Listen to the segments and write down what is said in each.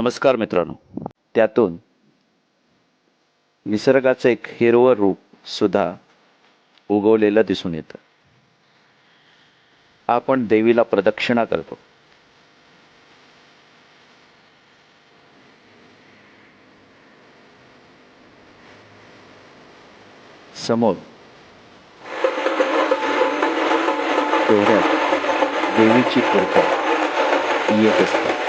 नमस्कार मित्रांनो. त्यातून निसर्गाचं एक हिरवं रूप सुद्धा उगवलेलं दिसून येतं. आपण देवीला प्रदक्षिणा करतो. समोर डोळ्यात देवीची कृपा येत असतात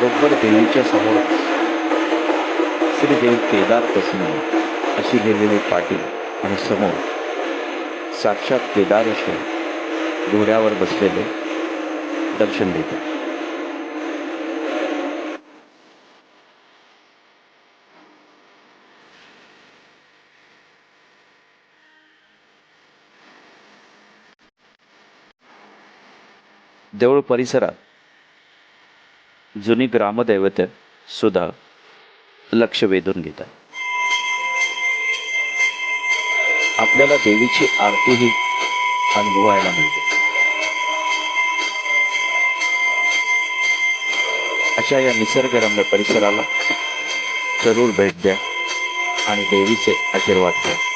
बरोबर देवीच्या समोर श्रीदेव केदार प्रसन्न अशी लिहिलेली पाटील आणि समोर साक्षात केदारेश्वर घोड्यावर बसलेले दर्शन देते देऊळ परिसरात जुनी ग्रामदैवते सुद्धा लक्ष वेधून घेतात आपल्याला देवीची आरतीही अनुभवायला मिळते. अशा या निसर्गरम्य परिसराला जरूर भेट द्या आणि देवीचे आशीर्वाद घ्या.